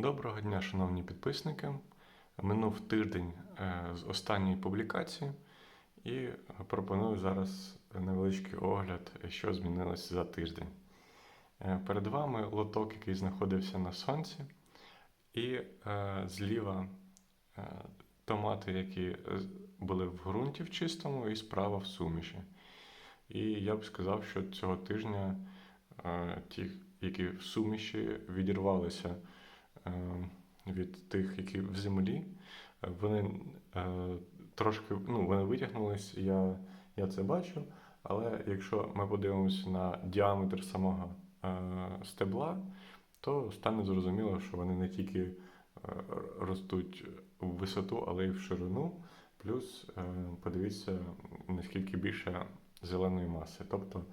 Доброго дня, шановні підписники. Минув тиждень е, з останньої публікації і пропоную зараз невеличкий огляд, що змінилося за тиждень. Е, Перед вами лоток, який знаходився на сонці, і е, зліва томати, які були в ґрунті в чистому, і справа в суміші. І я б сказав, що цього тижня ті, які в суміші відірвалися від тих, які в землі, е, вони е, трошки ну, вони витягнулись, я, я це бачу. Але якщо ми подивимося на діаметр самого е, стебла, то стане зрозуміло, що вони не тільки е, ростуть в висоту, але й в ширину. Плюс е, подивіться, наскільки більше зеленої маси. Тобто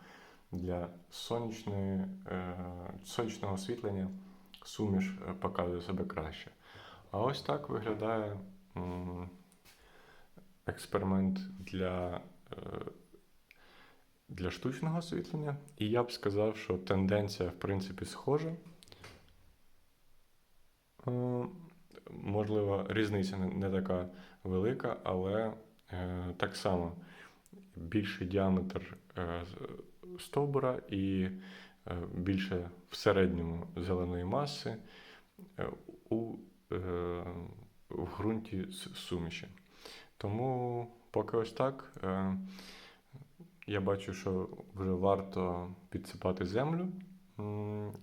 для сонячної, е, сонячного освітлення суміш е, показує себе краще. А ось так виглядає експеримент для, е, для штучного освітлення. І я б сказав, що тенденція, в принципі, схожа. Е, Можливо, різниця не- така велика, але так само більший діаметр стовбура і більше в середньому зеленої маси е, у, е, в ґрунті суміші. Тому поки ось так. Е, Я бачу, що вже варто підсипати землю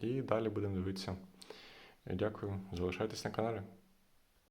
і далі будемо дивитися. Дякую, залишайтесь на каналі.